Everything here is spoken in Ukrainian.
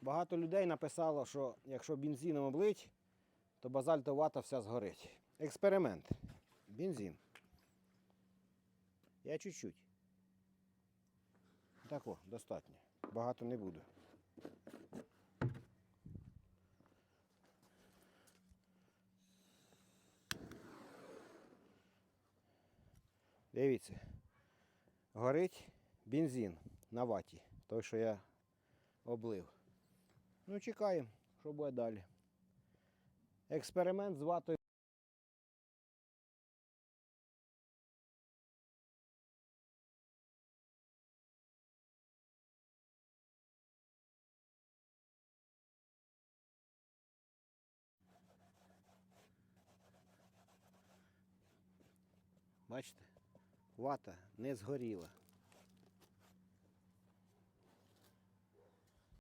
Багато людей написало, що якщо бензином облить, то базальтова вата вся згорить. Експеримент. Бензин. Я чуть-чуть. Так о, достатньо. Багато не буду. Дивіться. Горить бензин на ваті. Той, що я облив. Ну, чекаємо, що буде далі. Експеримент з ватою. Бачите, вата не згоріла.